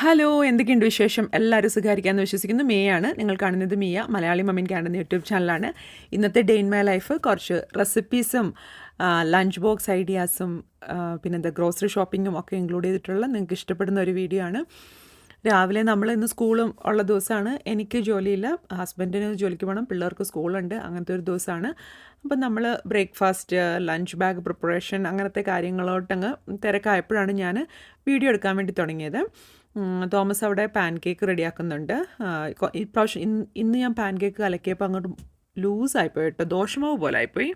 Hello എന്തൊക്കെയുണ്ട് വിശേഷം? എല്ലാവരും സുഖമായിരിക്കാമെന്ന് വിശ്വസിക്കുന്നു. മേയാണ് നിങ്ങൾ കാണുന്നത് മിയ മലയാളി മമ്മിൻ കാണുന്ന യൂട്യൂബ് ചാനലാണ്. ഇന്നത്തെ ഡേ ഇൻ മൈ ലൈഫ് കുറച്ച് റെസിപ്പീസും ലഞ്ച് ബോക്സ് ഐഡിയാസും പിന്നെന്താ ഗ്രോസറി ഷോപ്പിങ്ങും ഒക്കെ ഇൻക്ലൂഡ് ചെയ്തിട്ടുള്ള നിങ്ങൾക്ക് ഇഷ്ടപ്പെടുന്ന ഒരു വീഡിയോ ആണ്. രാവിലെ നമ്മൾ ഇന്ന് സ്കൂളും ഉള്ള ദിവസമാണ്. എനിക്ക് ജോലിയില്ല. ഹസ്ബൻഡിന് ജോലിക്ക് പോകണം. പിള്ളേർക്ക് സ്കൂളുണ്ട്. അങ്ങനത്തെ ഒരു ദിവസമാണ്. അപ്പം നമ്മൾ ബ്രേക്ക്ഫാസ്റ്റ് ലഞ്ച് ബാഗ് പ്രിപ്പറേഷൻ അങ്ങനത്തെ കാര്യങ്ങളോട്ടങ്ങ് തിരക്കായപ്പോഴാണ് ഞാൻ വീഡിയോ എടുക്കാൻ വേണ്ടി തുടങ്ങിയത്. തോമസ് അവിടെ പാൻ കേക്ക് റെഡിയാക്കുന്നുണ്ട് ഇപ്രാവശ്യം ഇന്ന് ഞാൻ പാൻ കേക്ക് കലക്കിയപ്പോൾ അങ്ങോട്ട് ലൂസായിപ്പോയി കേട്ടോ. ദോഷമാവ് പോലെ ആയിപ്പോയി.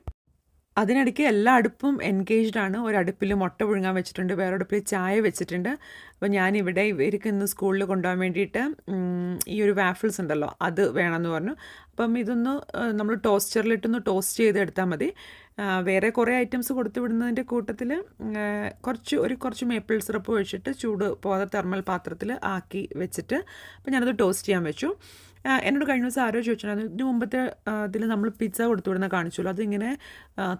അതിനിടയ്ക്ക് എല്ലാ അടുപ്പും എൻഗേജ്ഡ് ആണ്. ഒരടുപ്പിൽ മുട്ട പുഴുങ്ങാൻ വെച്ചിട്ടുണ്ട് വേറെ അടുപ്പിൽ ചായ വെച്ചിട്ടുണ്ട്. അപ്പോൾ ഞാനിവിടെ ഇവർക്ക് ഇന്ന് സ്കൂളിൽ കൊണ്ടുപോകാൻ വേണ്ടിയിട്ട് ഈ ഒരു വാഫിൾസ് ഉണ്ടല്ലോ അത് വേണമെന്ന് പറഞ്ഞു. അപ്പം ഇതൊന്ന് നമ്മൾ ടോസ്റ്ററിലിട്ടൊന്ന് ടോസ്റ്റ് ചെയ്ത് എടുത്താൽ മതി. വേറെ കുറേ ഐറ്റംസ് കൊടുത്തു വിടുന്നതിന്റെ കൂട്ടത്തിൽ കുറച്ച് ഒരു കുറച്ച് മേപ്പിൾ സിറപ്പ് ഒഴിച്ചിട്ട് ചൂട് പോകാതെ തെർമൽ പാത്രത്തിൽ ആക്കി വെച്ചിട്ട് അപ്പം ഞാനത് ടോസ്റ്റ് ചെയ്യാൻ വെച്ചു. എന്നോട് കഴിഞ്ഞ ദിവസം ആരോ ചോദിച്ചിട്ടുണ്ടായിരുന്നു ഇതിന് മുമ്പത്തെ ഇതിൽ നമ്മൾ പിസ്സ കൊടുത്തു വിടുന്ന കാണിച്ചല്ലോ അതിങ്ങനെ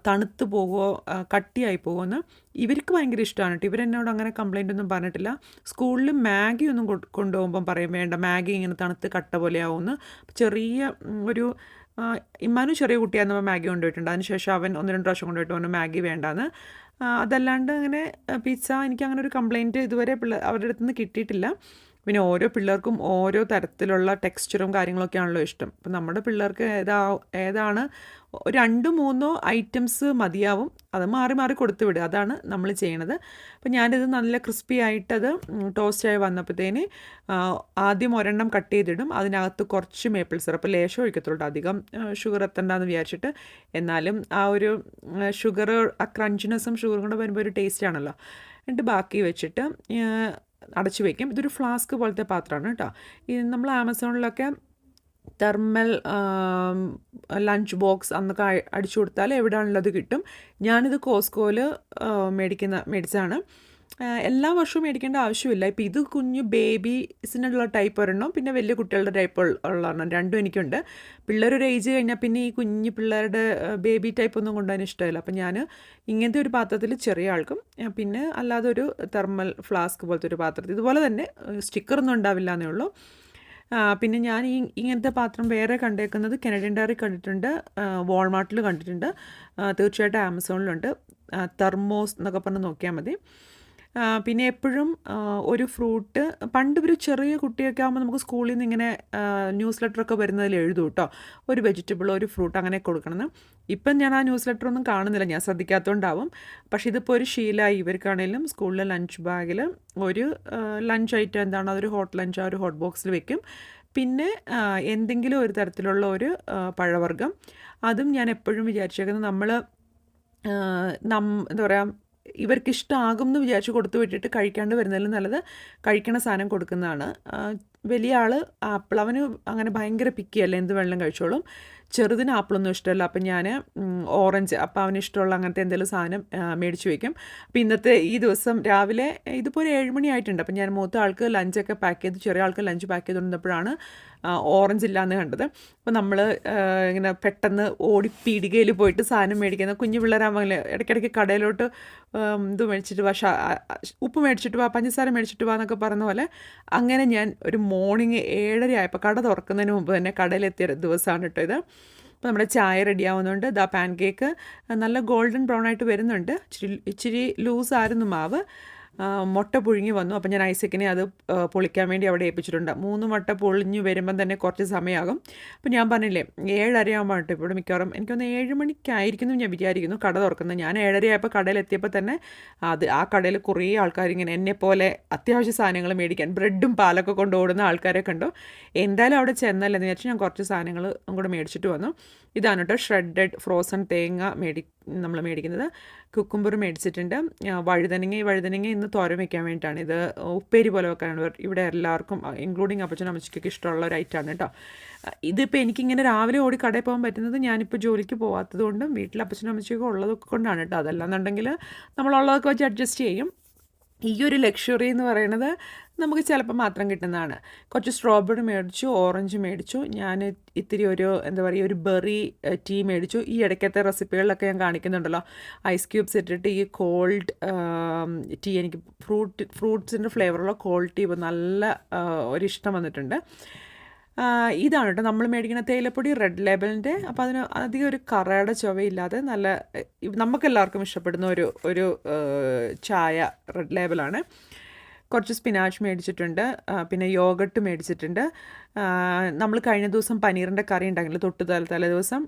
തണുത്ത് പോകുമോ കട്ടിയായി പോകുമെന്ന് ഇവർക്ക് ഭയങ്കര ഇഷ്ടമാണ് കേട്ടോ ഇവരെന്നോട് അങ്ങനെ കംപ്ലൈന്റ് ഒന്നും പറഞ്ഞിട്ടില്ല. സ്കൂളിൽ മാഗി ഒന്നും കൊണ്ടുപോകുമ്പം പറയും വേണ്ട മാഗി ഇങ്ങനെ തണുത്ത് കട്ട പോലെ ആവുമെന്ന് ചെറിയ ഒരു ഇമ്മാനും ചെറിയ കുട്ടിയായിരുന്നപ്പോൾ മാഗി കൊണ്ടുപോയിട്ടുണ്ട്. അതിനുശേഷം അവൻ ഒന്ന് രണ്ട് പ്രാവശ്യം കൊണ്ടുപോയിട്ട് പറഞ്ഞു മാഗി വേണ്ടാന്ന്. അതല്ലാണ്ട് അങ്ങനെ പിസ്സ എനിക്ക് അങ്ങനെ ഒരു കംപ്ലൈന്റ് ഇതുവരെ പിള്ളേർ അവരുടെ അടുത്തുനിന്ന് കിട്ടിയിട്ടില്ല. പിന്നെ ഓരോ പിള്ളേർക്കും ഓരോ തരത്തിലുള്ള ടെക്സ്ചറും കാര്യങ്ങളൊക്കെയാണല്ലോ ഇഷ്ടം. അപ്പം നമ്മുടെ പിള്ളേർക്ക് ഏതാ ഏതാണ് രണ്ട് മൂന്നോ ഐറ്റംസ് മതിയാവും. അത് മാറി മാറി കൊടുത്തു വിടുക അതാണ് നമ്മൾ ചെയ്യണത്. അപ്പം ഞാനിത് നല്ല ക്രിസ്പി ആയിട്ടത് ടോസ്റ്റായി വന്നപ്പോഴത്തേന് ആദ്യം ഒരെണ്ണം കട്ട് ചെയ്തിടും. അതിനകത്ത് കുറച്ച് മേപ്പിൾ സിറപ്പ് ലേശം ഒഴിക്കത്തുള്ളൂ. അധികം ഷുഗർ എത്തണ്ടെന്ന് വിചാരിച്ചിട്ട്. എന്നാലും ആ ഒരു ഷുഗർ ആ ക്രഞ്ചിനെസ്സും ഷുഗറും കൂടെ വരുമ്പോൾ ഒരു ടേസ്റ്റ് ആണല്ലോ. എന്നിട്ട് ബാക്കി വെച്ചിട്ട് അടച്ചു വയ്ക്കും ഇതൊരു ഫ്ലാസ്ക് പോലത്തെ പാത്രമാണ് കേട്ടോ. ഈ നമ്മൾ ആമസോണിലൊക്കെ തെർമൽ ലഞ്ച് ബോക്സ് അന്നൊക്കെ അടിച്ചു കൊടുത്താൽ എവിടെയാണുള്ളത് കിട്ടും. ഞാനിത് കോസ്കോയിൽ മേടിക്കുന്ന മേടിച്ചതാണ്. എല്ലാ വർഷവും മേടിക്കേണ്ട ആവശ്യമില്ല. ഇപ്പം ഇത് കുഞ്ഞു ബേബീസിനുള്ള ടൈപ്പ് ഒരെണ്ണം പിന്നെ വലിയ കുട്ടികളുടെ ടൈപ്പ് ഉള്ള ഒരെണ്ണം രണ്ടും എനിക്കുണ്ട്. പിള്ളേരൊരു ഏജ് കഴിഞ്ഞാൽ പിന്നെ ഈ കുഞ്ഞു പിള്ളേരുടെ ബേബി ടൈപ്പ് ഒന്നും കൊണ്ടുപോകാൻ ഇഷ്ടമില്ല. അപ്പം ഞാൻ ഇങ്ങനത്തെ ഒരു പാത്രത്തിൽ ചെറിയ ആൾക്കും പിന്നെ അല്ലാതെ ഒരു തെർമൽ ഫ്ലാസ്ക് പോലത്തെ ഒരു പാത്രത്തിൽ ഇതുപോലെ തന്നെ സ്റ്റിക്കറൊന്നും ഉണ്ടാവില്ല എന്നേ ഉള്ളൂ. പിന്നെ ഞാൻ ഈ ഇങ്ങനത്തെ പാത്രം വേറെ കണ്ടേക്കുന്നത് കനഡിയൻ ഡയറി കണ്ടിട്ടുണ്ട് വാൾമാർട്ടിൽ കണ്ടിട്ടുണ്ട്. തീർച്ചയായിട്ടും ആമസോണിലുണ്ട് തെർമോസ് എന്നൊക്കെ പറഞ്ഞ് നോക്കിയാൽ മതി. പിന്നെ എപ്പോഴും ഒരു ഫ്രൂട്ട് പണ്ട് ഒരു ചെറിയ കുട്ടിയൊക്കെ ആകുമ്പോൾ നമുക്ക് സ്കൂളിൽ നിന്ന് ഇങ്ങനെ ന്യൂസ് ലെറ്ററൊക്കെ വരുന്നതിൽ എഴുതും കേട്ടോ ഒരു വെജിറ്റബിൾ ഒരു ഫ്രൂട്ട് അങ്ങനെ കൊടുക്കണമെന്ന് ഇപ്പം ഞാൻ ആ ന്യൂസ് ലെറ്റർ ഒന്നും കാണുന്നില്ല. ഞാൻ ശ്രദ്ധിക്കാത്തതുകൊണ്ടാവും പക്ഷേ ഇതിപ്പോൾ ഒരു ശീലമായി ഇവർക്കാണെങ്കിലും സ്കൂളിലെ ലഞ്ച് ബാഗിൽ ഒരു ലഞ്ച് ഐറ്റം എന്താണ്? അതൊരു ഹോട്ട് ലഞ്ച് ആ ഒരു ഹോട്ട് ബോക്സിൽ വെക്കും. പിന്നെ എന്തെങ്കിലും ഒരു തരത്തിലുള്ള ഒരു പഴവർഗം. അതും ഞാൻ എപ്പോഴും വിചാരിച്ചേക്കുന്നത് നമ്മൾ നം എന്താ പറയുക ഇവർക്ക് ഇഷ്ടമാകും എന്ന് വിചാരിച്ച് കൊടുത്തു വിട്ടിട്ട് കഴിക്കാണ്ട് വരുന്നതിലും നല്ലത് കഴിക്കണ സാധനം കൊടുക്കുന്നതാണ്. വലിയ ആൾ ആപ്പിൾ അവന് അങ്ങനെ ഭയങ്കര പിക്കിയല്ല എന്ത് വെള്ളം കഴിച്ചോളും. ചെറുതിന് ആപ്പിളൊന്നും ഇഷ്ടമല്ല. അപ്പം ഞാൻ ഓറഞ്ച് അപ്പം അവന് ഇഷ്ടമുള്ള അങ്ങനത്തെ എന്തെങ്കിലും സാധനം മേടിച്ച് വയ്ക്കും. അപ്പം ഇന്നത്തെ ഈ ദിവസം രാവിലെ ഇതിപ്പോൾ ഒരു ഏഴ് മണിയായിട്ടുണ്ട് അപ്പം ഞാൻ മൂത്ത ആൾക്ക് ലഞ്ചൊക്കെ പാക്ക് ചെയ്ത്. ചെറിയ ആൾക്ക് ലഞ്ച് പാക്ക് ചെയ്തുകൊണ്ടിരുന്നപ്പോഴാണ് ഓറഞ്ച് ഇല്ലാന്ന് കണ്ടത്. അപ്പോൾ നമ്മൾ ഇങ്ങനെ പെട്ടെന്ന് ഓടി പീടികയിൽ പോയിട്ട് സാധനം മേടിക്കുന്ന കുഞ്ഞു പിള്ളേരാകുമ്പോൾ ഇടയ്ക്കിടയ്ക്ക് കടയിലോട്ട് ഇത് മേടിച്ചിട്ട് വാ ഉപ്പ് മേടിച്ചിട്ട് വാ പഞ്ചസാര മേടിച്ചിട്ട് വാ എന്നൊക്കെ പറഞ്ഞ പോലെ അങ്ങനെ ഞാൻ ഒരു മോർണിംഗ് ഏഴര ആയപ്പോൾ കട തുറക്കുന്നതിന് മുമ്പ് തന്നെ കടയിലെത്തിയ ദിവസമാണ് കേട്ടോ ഇത്. അപ്പോൾ നമ്മുടെ ചായ റെഡി ആവുന്നുണ്ട്. ദാ പാൻ കേക്ക് നല്ല ഗോൾഡൻ ബ്രൗൺ ആയിട്ട് വരുന്നുണ്ട്. ഇച്ചിരി ഇച്ചിരി ലൂസ് ആയിരുന്നു മാവ്. മുട്ട പുഴുങ്ങി വന്നു. അപ്പം ഞാൻ ഐസക്കിനെ അത് പൊളിക്കാൻ വേണ്ടി അവിടെ ഏൽപ്പിച്ചിട്ടുണ്ട്. മൂന്ന് മുട്ട പൊളിഞ്ഞു വരുമ്പം തന്നെ കുറച്ച് സമയമാകും. അപ്പം ഞാൻ പറഞ്ഞില്ലേ ഏഴരയാകുമ്പോൾ കേട്ടോ ഇവിടെ മിക്കവാറും എനിക്കൊന്ന് ഏഴ് മണിക്കായിരിക്കുന്നു ഞാൻ വിചാരിക്കുന്നു. കട തുറക്കുന്നത്. ഞാൻ ഏഴരയായപ്പോൾ കടയിലെത്തിയപ്പോൾ തന്നെ അത് ആ കടയിൽ കുറേ ആൾക്കാർ ഇങ്ങനെ എന്നെ പോലെ അത്യാവശ്യ സാധനങ്ങൾ മേടിക്കാൻ ബ്രെഡും പാലൊക്കെ കൊണ്ട് ഓടുന്ന ആൾക്കാരെ കണ്ടു. എന്തായാലും അവിടെ ചെന്നല്ലെന്ന് വിചാരിച്ച് ഞാൻ കുറച്ച് സാധനങ്ങൾ കൂടെ മേടിച്ചിട്ട് വന്നു. ഇതാണ് കേട്ടോ ഷ്രെഡഡ് ഫ്രോസൺ തേങ്ങ മേടി നമ്മൾ മേടിക്കുന്നത്. കുക്കുംബർ മേടിച്ചിട്ടുണ്ട്. വഴുതനങ്ങ ഈ വഴുതനങ്ങ ഇന്ന് തോരൻ വെക്കാൻ വേണ്ടിയിട്ടാണ്. ഇത് ഉപ്പേരി പോലെ വെക്കാനാണ്. ഇവിടെ എല്ലാവർക്കും ഇൻക്ലൂഡിങ് അപ്പച്ചനും അമ്മച്ചിക്കൊക്കെ ഇഷ്ടമുള്ള ഒരു ഐറ്റമാണ് കേട്ടോ ഇതിപ്പോൾ എനിക്കിങ്ങനെ രാവിലെ ഓടി കടയിൽ പോകാൻ പറ്റുന്നത് ഞാനിപ്പോൾ ജോലിക്ക് പോകാത്തത് കൊണ്ടും വീട്ടിൽ അപ്പച്ചനും അമ്മച്ചിയൊക്കെ ഉള്ളതൊക്കെ കൊണ്ടാണ് കേട്ടോ അതല്ലാന്നുണ്ടെങ്കിൽ നമ്മളുള്ളതൊക്കെ വെച്ച് അഡ്ജസ്റ്റ് ചെയ്യും. ഈ ഒരു ലക്ഷറി എന്ന് പറയുന്നത് നമുക്ക് ചിലപ്പോൾ മാത്രം കിട്ടുന്നതാണ്. കുറച്ച് സ്ട്രോബെറി മേടിച്ചു ഓറഞ്ച് മേടിച്ചു ഞാൻ ഇത്തിരി ഒരു എന്താ പറയുക ഒരു ബെറി ടീ മേടിച്ചു. ഈ ഇടയ്ക്കത്തെ റെസിപ്പികളിലൊക്കെ ഞാൻ കാണിക്കുന്നുണ്ടല്ലോ. ഐസ് ക്യൂബ്സ് ഇട്ടിട്ട് ഈ കോൾഡ് ടീ എനിക്ക് ഫ്രൂട്ട് ഫ്രൂട്ട്സിന്റെ ഫ്ലേവറുള്ള കോൾഡ് ടീ നല്ല ഒരിഷ്ടം വന്നിട്ടുണ്ട്. ഇതാണ് കേട്ടോ. നമ്മൾ മേടിക്കുന്ന തേയിലപ്പൊടി റെഡ് ലേബലിന്റെ അപ്പോൾ അതിന് അധികം ഒരു കറയുടെ ചുവയില്ലാതെ നല്ല നമുക്കെല്ലാവർക്കും ഇഷ്ടപ്പെടുന്ന ഒരു ഒരു ചായ റെഡ് ലേബലാണ് കുറച്ച് സ്പിനാച്ച് മേടിച്ചിട്ടുണ്ട്. പിന്നെ യോഗട്ട് മേടിച്ചിട്ടുണ്ട്. നമ്മൾ കഴിഞ്ഞ ദിവസം പനീറിന്റെ കറി ഉണ്ടാക്കില്ല തൊട്ട് തല തലേ ദിവസം.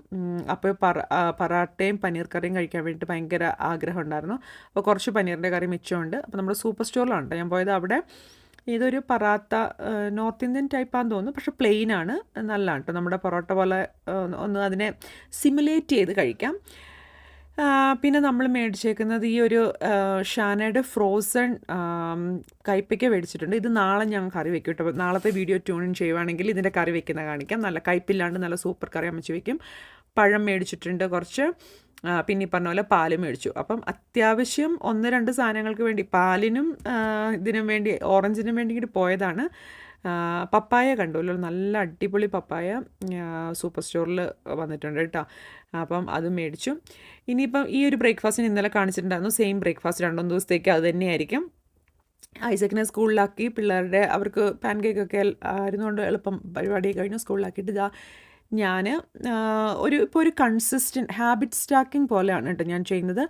അപ്പോൾ പറ പറാട്ടയും പനീർ കറിയും കഴിക്കാൻ വേണ്ടിയിട്ട് ഭയങ്കര ആഗ്രഹം ഉണ്ടായിരുന്നു. അപ്പോൾ കുറച്ച് പനീറിന്റെ കറി മിച്ചമുണ്ട്. അപ്പോൾ നമ്മുടെ സൂപ്പർ സ്റ്റോറിലാണ് ഞാൻ പോയത് അവിടെ. ഇതൊരു പറാത്ത നോർത്ത് ഇന്ത്യൻ ടൈപ്പാന്ന് തോന്നുന്നു. പക്ഷെ പ്ലെയിൻ ആണ് നല്ലതാണ് കേട്ടോ നമ്മുടെ പൊറോട്ട പോലെ ഒന്ന് അതിനെ സിമുലേറ്റ് ചെയ്ത് കഴിക്കാം. പിന്നെ നമ്മൾ മേടിച്ചേക്കുന്നത് ഈ ഒരു ഷാനയുടെ ഫ്രോസൺ കയ്പ്പയ്ക്ക മേടിച്ചിട്ടുണ്ട്. ഇത് നാളെ ഞാൻ കറി വെക്കും കേട്ടോ നാളത്തെ വീഡിയോ ട്യൂൺ ഇൻ ചെയ്യുവാണെങ്കിൽ ഇതിന്റെ കറി വെക്കുന്ന കാണിക്കാം. നല്ല കയ്പ്പില്ലാണ്ട് നല്ല സൂപ്പർ കറി അമ്മച്ച് വെക്കും. പഴം മേടിച്ചിട്ടുണ്ട് കുറച്ച്. പിന്നെ ഈ പറഞ്ഞ പോലെ പാൽ മേടിച്ചു. അപ്പം അത്യാവശ്യം ഒന്ന് രണ്ട് സാധനങ്ങൾക്ക് വേണ്ടി പാലിനും ഇതിനും വേണ്ടി ഓറഞ്ചിനും വേണ്ടി പോയതാണ്. പപ്പായ കണ്ടുല്ലോ നല്ല അടിപൊളി പപ്പായ സൂപ്പർ സ്റ്റോറിൽ വന്നിട്ടുണ്ട് കേട്ടോ. അപ്പം അത് മേടിച്ചു. ഇനിയിപ്പം ഈ ഒരു ബ്രേക്ക്ഫാസ്റ്റിന് ഇന്നലെ കാണിച്ചിട്ടുണ്ടായിരുന്നു. സെയിം ബ്രേക്ക്ഫാസ്റ്റ് രണ്ടു ദിവസത്തേക്ക് അത് തന്നെയായിരിക്കും. ഐസക്കിനെ സ്കൂളിലാക്കി പിള്ളേരുടെ അവർക്ക് പാൻ കേക്കൊക്കെ ആയിരുന്നുകൊണ്ട് എളുപ്പം പരിപാടി കഴിഞ്ഞു സ്കൂളിലാക്കിയിട്ട് ഇതാ ഞാൻ ഒരു ഇപ്പോൾ ഒരു കൺസിസ്റ്റന്റ് ഹാബിറ്റ് സ്റ്റാക്കിംഗ് പോലെയാണ് കേട്ടോ ഞാൻ ചെയ്യുന്നത്.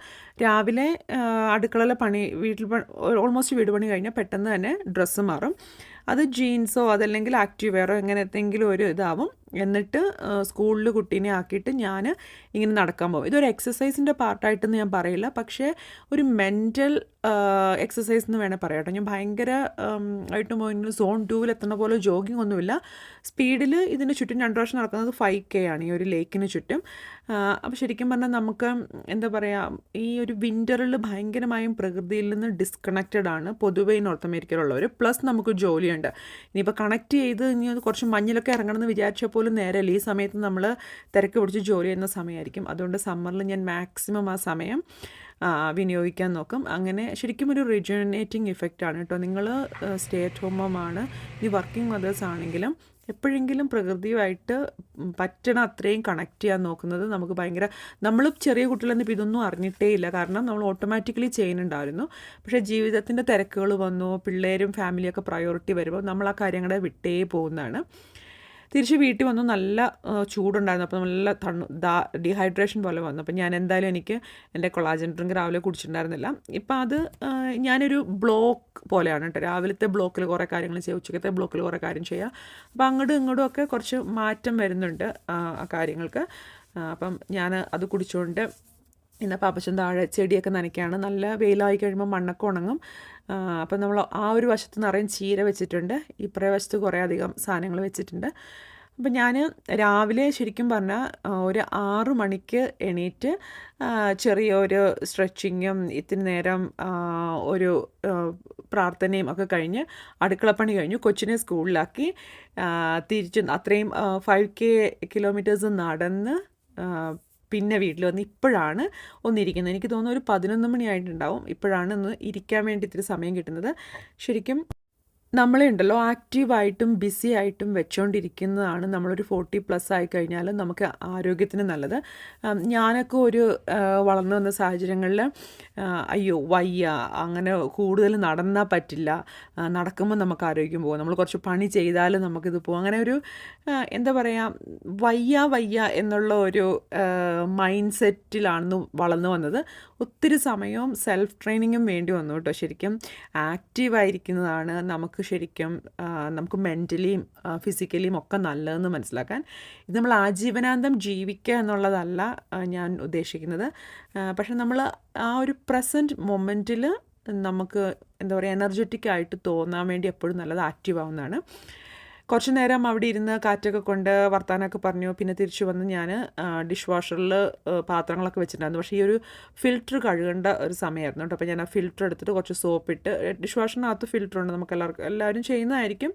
രാവിലെ അടുക്കളയിലെ പണി വീട്ടിൽ ഓൾമോസ്റ്റ് വീട് പണി കഴിഞ്ഞാൽ പെട്ടെന്ന് തന്നെ ഡ്രസ്സ് മാറും. അത് ജീൻസോ അതല്ലെങ്കിൽ ആക്റ്റീവ് വെയറോ എങ്ങനെ എന്തെങ്കിലും ഒരു ഇതാവും. എന്നിട്ട് സ്കൂളിൽ കുട്ടീനെ ആക്കിയിട്ട് ഞാൻ ഇങ്ങനെ നടക്കാൻ പോകും ഇതൊരു എക്സസൈസിന്റെ പാർട്ടായിട്ടെന്ന് ഞാൻ പറയില്ല. പക്ഷേ ഒരു മെന്റൽ എക്സസൈസ് എന്ന് വേണേൽ പറയാം കേട്ടോ. ഞാൻ ഭയങ്കര ആയിട്ട് പോയി സോൺ ടൂവിൽ എത്തുന്ന പോലെ ജോഗിങ് ഒന്നുമില്ല. സ്പീഡിൽ ഇതിന് ചുറ്റും രണ്ട് പ്രാവശ്യം നടക്കുന്നത് ഫൈവ് കെ ആണ് ഈ ഒരു ലേക്കിന് ചുറ്റും. അപ്പോൾ ശരിക്കും പറഞ്ഞാൽ നമുക്ക് എന്താ പറയുക ഈ ഒരു വിന്ററിൽ ഭയങ്കരമായും പ്രകൃതിയിൽ നിന്ന് ഡിസ്കണക്റ്റഡ് ആണ് പൊതുവേ നോർത്ത് അമേരിക്കയിലുള്ളവർ പ്ലസ് നമുക്ക് ജോലിയുണ്ട്. ഇനിയിപ്പോൾ കണക്ട് ചെയ്ത് ഇനി കുറച്ച് മഞ്ഞിലൊക്കെ ഇറങ്ങണമെന്ന് വിചാരിച്ചാൽ പോലും നേരമല്ല ഈ സമയത്ത് നമ്മൾ തിരക്ക് പിടിച്ച് ജോലി ചെയ്യുന്ന സമയമായിരിക്കും. അതുകൊണ്ട് സമ്മറിൽ ഞാൻ മാക്സിമം ആ സമയം വിനിയോഗിക്കാൻ നോക്കും. അങ്ങനെ ശരിക്കും ഒരു റിജനേറ്റിംഗ് ഇഫക്റ്റ് ആണ് കേട്ടോ. നിങ്ങൾ സ്റ്റേ അറ്റ് ഹോമാണ് ഈ വർക്കിംഗ് മദേഴ്സ് ആണെങ്കിലും എപ്പോഴെങ്കിലും പ്രകൃതിയുമായിട്ട് പറ്റണ അത്രയും കണക്ട് ചെയ്യാൻ നോക്കുന്നത് നമുക്ക് ഭയങ്കര നമ്മൾ ചെറിയ കുട്ടികളെന്ന് ഇപ്പോൾ ഇതൊന്നും അറിഞ്ഞിട്ടേ ഇല്ല. കാരണം നമ്മൾ ഓട്ടോമാറ്റിക്കലി ചെയ്യുന്നുണ്ടായിരുന്നു. പക്ഷേ ജീവിതത്തിന്റെ തിരക്കുകൾ വന്നു പിള്ളേരും ഫാമിലിയൊക്കെ പ്രയോറിറ്റി വരുമ്പോൾ നമ്മൾ ആ കാര്യങ്ങളെ വിട്ടേ പോകുന്നതാണ്. തിരിച്ച് വീട്ടിൽ വന്നു നല്ല ചൂടുണ്ടായിരുന്നു. അപ്പോൾ നല്ല തണു ഡീഹൈഡ്രേഷൻ പോലെ വന്നു. അപ്പോൾ ഞാൻ എന്തായാലും എനിക്ക് എന്റെ കൊളാജൻ ഡ്രിങ്ക് രാവിലെ കുടിച്ചിട്ടുണ്ടായിരുന്നില്ല. ഇപ്പം അത് ഞാനൊരു ബ്ലോക്ക് പോലെയാണ് കേട്ടോ. രാവിലത്തെ ബ്ലോക്കിൽ കുറേ കാര്യങ്ങൾ ചെയ്യുക ഉച്ചക്കത്തെ ബ്ലോക്കിൽ കുറേ കാര്യം ചെയ്യുക. അപ്പോൾ അങ്ങോട്ടും ഇങ്ങോട്ടും ഒക്കെ കുറച്ച് മാറ്റം വരുന്നുണ്ട് ആ കാര്യങ്ങൾക്ക്. അപ്പം ഞാൻ അത് കുടിച്ചുകൊണ്ട് ഇന്ന് പാപ്പച്ചൻ താഴെ ചെടിയൊക്കെ നനയ്ക്കുകയാണ് നല്ല വെയിലായി കഴിയുമ്പോൾ മണ്ണൊക്കെ ഉണങ്ങും. അപ്പം നമ്മൾ ആ ഒരു വശത്ത് നിറയും ചീര വെച്ചിട്ടുണ്ട്. ഇപ്പറേ വശത്ത് കുറേ അധികം സാധനങ്ങൾ വെച്ചിട്ടുണ്ട്. അപ്പം ഞാൻ രാവിലെ ശരിക്കും പറഞ്ഞാൽ ഒരു ആറ് മണിക്ക് എണീറ്റ് ചെറിയൊരു സ്ട്രെച്ചിങ്ങും ഇത്തിരി നേരം ഒരു പ്രാർത്ഥനയും ഒക്കെ കഴിഞ്ഞ് അടുക്കളപ്പണി കഴിഞ്ഞു. കൊച്ചിനെ സ്കൂളിലാക്കി. തിരിച്ചു അത്രയും ഫൈവ് കെ കിലോമീറ്റേഴ്സ് നടന്ന് പിന്നെ വീട്ടിൽ വന്ന് ഇപ്പോഴാണ് ഒന്നിരിക്കുന്നത്. എനിക്ക് തോന്നുന്നു ഒരു പതിനൊന്ന് മണിയായിട്ടുണ്ടാവും ഇപ്പോഴാണ് ഒന്ന് ഇരിക്കാൻ വേണ്ടി ഇത്തിരി സമയം കിട്ടുന്നത്. ശരിക്കും നമ്മളെ ഉണ്ടല്ലോ ആക്റ്റീവായിട്ടും ബിസി ആയിട്ടും വെച്ചുകൊണ്ടിരിക്കുന്നതാണ് നമ്മളൊരു ഫോർട്ടി പ്ലസ് ആയി കഴിഞ്ഞാൽ നമുക്ക് ആരോഗ്യത്തിന് നല്ലത്. ഞാനൊക്കെ ഒരു വളർന്നു വന്ന സാഹചര്യങ്ങളിൽ അയ്യോ വയ്യ അങ്ങനെ കൂടുതൽ നടന്നാൽ പറ്റില്ല. നടക്കുമ്പോൾ നമുക്ക് ആരോഗ്യം പോകും. നമ്മൾ കുറച്ച് പണി ചെയ്താൽ നമുക്കിത് പോകും. അങ്ങനെ ഒരു എന്താ പറയുക വയ്യ വയ്യ എന്നുള്ള ഒരു മൈൻഡ് സെറ്റിലാണെന്ന് വളർന്നു വന്നത്. ഒത്തിരി സമയവും സെൽഫ് ട്രെയിനിങ്ങും വേണ്ടി വന്നു കേട്ടോ ശരിക്കും. ആക്റ്റീവായിരിക്കുന്നതാണ് നമുക്ക് ശരിക്കും ആ, നമുക്ക് മെന്റലിയും ഫിസിക്കലിയും ഒക്കെ നല്ലതെന്ന് മനസ്സിലാക്കാൻ. ഇത് നമ്മൾ ആജീവനാന്തം ജീവിക്കുക എന്നുള്ളതല്ല ഞാൻ ഉദ്ദേശിക്കുന്നത്. പക്ഷെ നമ്മൾ ആ ഒരു പ്രസന്റ് മൊമെന്റിൽ നമുക്ക് എന്താ പറയുക എനർജറ്റിക് ആയിട്ട് തോന്നാൻ വേണ്ടി എപ്പോഴും നല്ലത് ആക്റ്റീവ് ആവുന്നതാണ്. കുറച്ച് നേരം അവിടെ ഇരുന്ന് കാറ്റൊക്കെ കൊണ്ട് വർത്താനമൊക്കെ പറഞ്ഞു. പിന്നെ തിരിച്ചു വന്ന് ഞാൻ ഡിഷ് വാഷറിൽ പാത്രങ്ങളൊക്കെ വെച്ചിട്ടുണ്ടായിരുന്നു. പക്ഷേ ഈ ഒരു ഫിൽറ്റർ കഴുകേണ്ട ഒരു സമയമായിരുന്നു കേട്ടോ. അപ്പോൾ ഞാൻ ആ ഫിൽറ്റർ എടുത്തിട്ട് കുറച്ച് സോപ്പ് ഇട്ട് ഡിഷ് വാഷറിനകത്ത് ഫിൽറ്റർ ഉണ്ട് നമുക്ക് എല്ലാവർക്കും എല്ലാവരും ചെയ്യുന്നതായിരിക്കും.